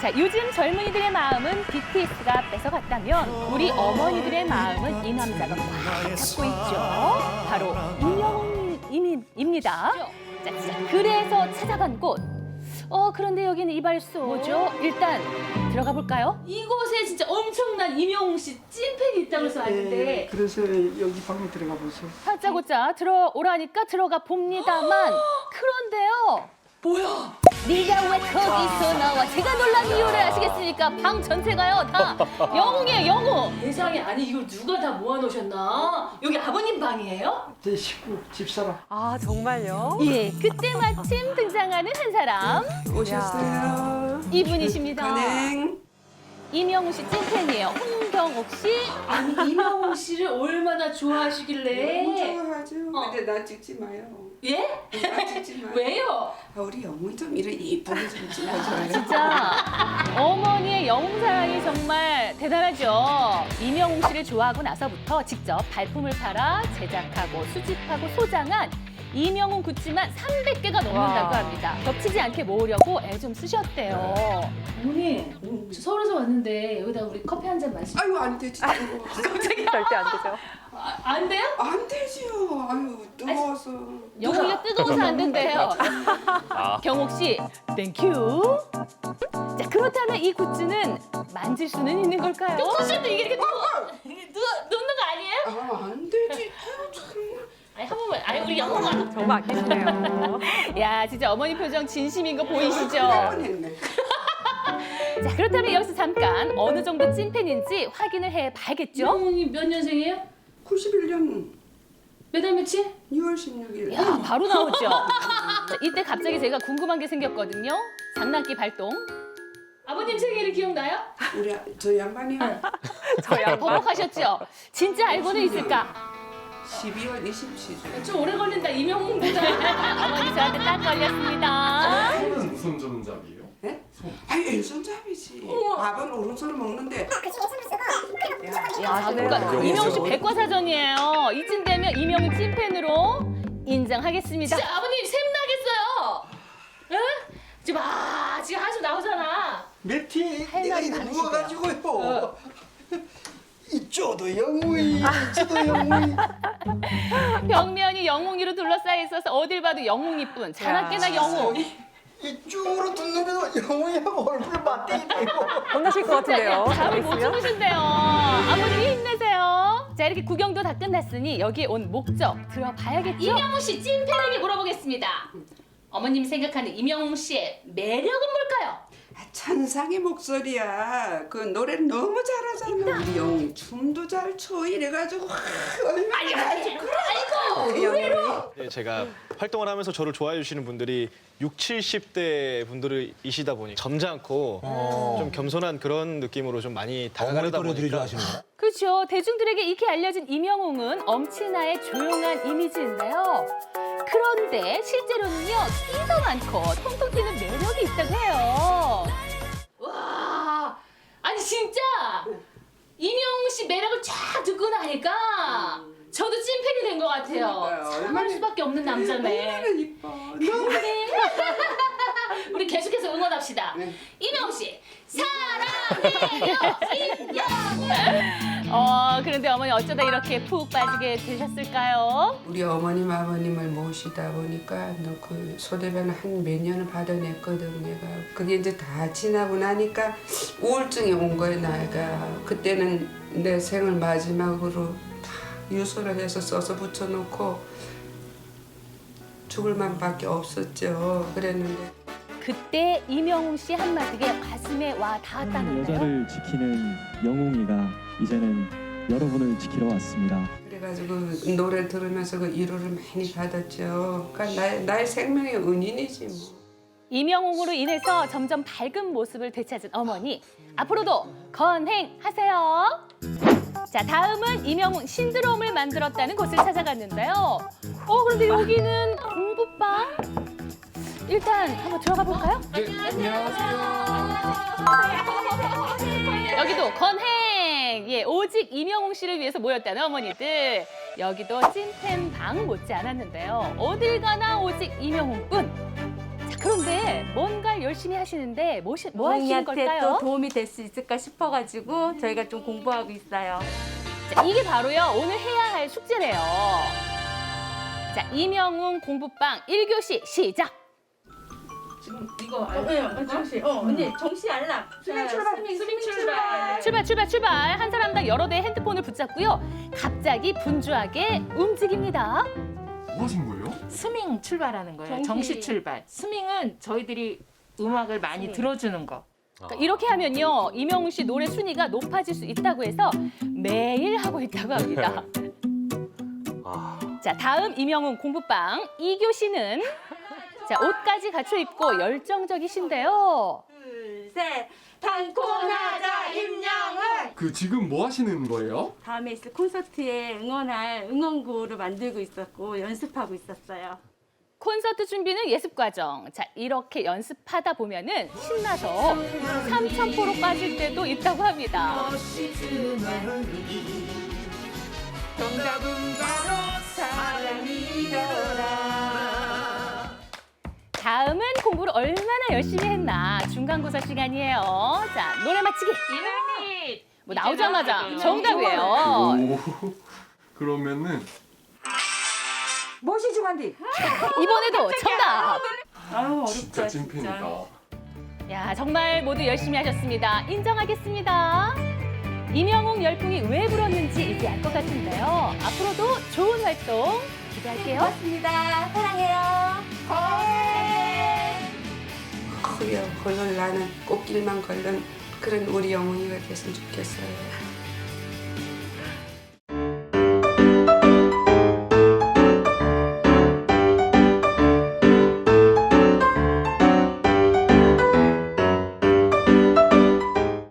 자, 요즘 젊은이들의 마음은 BTS가 뺏어갔다면 우리 어머니들의 마음은 이 남자가 꽉 잡고 있죠. 바로 임영웅입니다. 자, 자, 그래서 찾아간 곳. 어, 그런데 여기는 이발소. 뭐죠? 일단 들어가 볼까요? 이곳에 진짜 엄청난 임영웅 씨 찐팬이 있다고 해서 네, 그래서 여기 방에 들어가 보세요. 다짜고짜 들어오라니까 들어가 봅니다만 그런데요. 뭐야? 네가 왜 거기서 나와? 제가 놀란 이유를 아시겠습니까? 방 전체가요 다 영웅이에요 영웅. 세상에 아니 이걸 누가 다 모아놓으셨나? 여기 아버님 방이에요? 제 식구, 집사람. 아 정말요? 예, 그때 마침 등장하는 한 사람 오셨어요. 이분이십니다. 간행. 임영웅 씨 찐팬이에요. 홍경옥 씨. 아니 이명웅 씨를 얼마나 좋아하시길래? 어. 근데 나 찍지 마요. 예? 나 찍지 마요. 왜요? 아, 우리 영웅 좀 이렇게 이쁘게 좀 찍어줘요. 진짜 어머니의 영웅 사랑이 정말 대단하죠. 임영웅 씨를 좋아하고 나서부터 직접 발품을 팔아 제작하고 수집하고 소장한 임영웅 굿즈만 300개가 넘는다고 와. 합니다. 겹치지 않게 모으려고 애 좀 쓰셨대요. 어머니 저 서울에서 왔는데 여기다 우리 커피 한 잔 마시. 아유 안 되지. 아유, 절대 안 되죠. 아, 안 돼요? 안 되지요. 아유 뜨거워서. 영웅이가 뜨거워서 안 된대요. 경옥 씨, 땡큐. 자, 그렇다면 이 굿즈는 만질 수는 있는 걸까요? 똥꼬씨도 이게 이렇게 누워 누워 놓는 거 아니에요? 아, 안 되지. 아유 참. 아니 한 번만. 아니 우리 영웅아. 정말 아끼시네요. 야, 진짜 어머니 표정 진심인 거 보이시죠? 했네. 자, 그렇다면 여기서 잠깐 어느 정도 찐팬인지 확인을 해 봐야겠죠? 영웅이 몇 년생이에요? 91년 몇월 며칠? 6월 16일. 야, 바로 나오죠. 자, 이때 갑자기 제가 궁금한 게 생겼거든요. 장난기 발동. 아버님 생일이 기억나요? 우리 아- 저 양반이 저야 버벅하셨죠? 진짜 알고는 있을까? 12월 27일. 좀 오래 걸린다 이명웅보다. 어머니 저한테 딱 걸렸습니다. 손은 무슨 전잡이에요? 예? 아유 왼손잡이지. 밥은 오른손으로 먹는데. 야, 그러니까 이명웅 씨 백과사전이에요. 이쯤 되면 이명웅 찐팬으로 인정하겠습니다. 진짜 아버님 샘 나겠어요. 응? 지금 아 지금 한숨 나오잖아. 할 내가 많으시다. 누워가지고요. 이쪽도 영웅이, 이쪽도 영웅이. 벽면이 영웅이로 둘러싸여 있어서 어딜 봐도 영웅이뿐. 자나깨나 영웅. 이쪽으로 듣는데도 영웅이하고 얼굴 맞대기고. 혼나실 것 같은데요. 잠을 못 있으면? 주무신대요. 아버님이 힘내세요. 자, 이렇게 구경도 다 끝났으니 여기에 온 목적 들어봐야겠죠? 이명웅 씨 찐팬에게 물어보겠습니다. 어머님이 생각하는 이명웅 씨의 매력은 뭘까요? 아, 찬상의 목소리야. 그 노래를 너무 잘하잖아. 우리 영웅이 춤도 잘 춰. 이래가지고 와, 얼마나 아주 아이고 영웅이. 네, 제가 활동을 하면서 저를 좋아해 주시는 분들이 6, 70대 분들이시다 보니 점잖고 좀 겸손한 그런 느낌으로 좀 많이 다가가다 보니까 그렇죠. 대중들에게 익히 알려진 임영웅은 엄친아의 조용한 이미지인데요. 그런데 실제로는요, 끼도 많고 통통 튀는 쫙 듣고 나니까 저도 찐팬이 된 것 같아요. 그러니까요. 사랑할 얼마나- 수밖에 없는 남자네. 얼마나 이뻐. 너무 우리 계속해서 응원합시다. 네. 이명웅 씨 사랑해요 임영웅. 어, 그런데 어머니 어쩌다 이렇게 푹 빠지게 되셨을까요? 우리 어머님 아버님을 모시다 보니까 너그 소대변을 한몇 년을 받아냈거든 내가 그게 이제 다 지나고 나니까 우울증이 온 거야 나이가 그때는 내 생을 마지막으로 다 유서를 해서 써서 붙여놓고 죽을 만밖에 없었죠 그랬는데 그때 임영웅 씨 한마디에 가슴에 와 닿았다는데요. 여자를 지키는 영웅이가 이제는 여러분을 지키러 왔습니다. 그래가지고 노래 들으면서 그 위로를 많이 받았죠 그러니까 나의, 나의 생명의 은인이지 뭐 임영웅으로 인해서 점점 밝은 모습을 되찾은 어머니. 앞으로도 건행하세요. 자, 다음은 임영웅 신드롬을 만들었다는 곳을 찾아갔는데요. 어, 그런데 여기는 공부방? 일단 한번 들어가 볼까요? 여기도 건행! 예, 오직 임영웅 씨를 위해서 모였다는 어머니들. 여기도 찐팬 방 못지 않았는데요. 어딜 가나 오직 임영웅뿐. 자, 그런데 뭔가 열심히 하시는데 뭐, 시- 뭐 하시는 어머니한테 걸까요? 또 도움이 될 수 있을까 싶어가지고 저희가 좀 공부하고 있어요. 자, 이게 바로요 오늘 해야 할 숙제래요. 자 이명웅 공부방 1교시 시작. 지금 이거 알아요? 정시. 어, 언니 정시 알람. 수민 출발. 수민 출발. 출발 출발 출발 한 사람당 여러 대의 핸드폰을 붙잡고요 갑자기 분주하게 움직입니다. 뭐 하신 거예요? 스밍 출발하는 거예요. 정시. 정시, 출발. 스밍은 저희들이 음악을 많이 들어주는 거. 그러니까 이렇게 하면요 이명웅 씨 노래 순위가 높아질 수 있다고 해서 매일 하고 있다고 합니다. 자 다음 이명웅 공부방 2교시는 자 옷까지 갖춰 입고 열정적이신데요. 둘, 셋. 단콘하자 임영을. 그 지금 뭐 하시는 거예요? 다음에 있을 콘서트에 응원할 응원구를 만들고 있었고 연습하고 있었어요. 콘서트 준비는 예습 과정. 자, 이렇게 연습하다 보면은 신나서 삼천포로 빠질 때도 있다고 합니다. 정답은 바로 사랑이더 공부를 얼마나 열심히 했나 중간고사 시간이에요. 자, 노래 맞히기. 이날이 뭐 나오자마자 정답이에요. 오. 그러면은 무엇이 중한디? 이번에도 정답. 아유 진짜 어렵다 찐팬이다. 야, 정말 모두 열심히 하셨습니다. 인정하겠습니다. 이명웅 열풍이 왜 불었는지 이제 알 것 같은데요. 앞으로도 좋은 활동 기대할게요. 고맙습니다. 사랑해요. 커 요. 그걸 나는 꽃길만 걸른 그런 우리 영웅이가 됐으면 좋겠어요.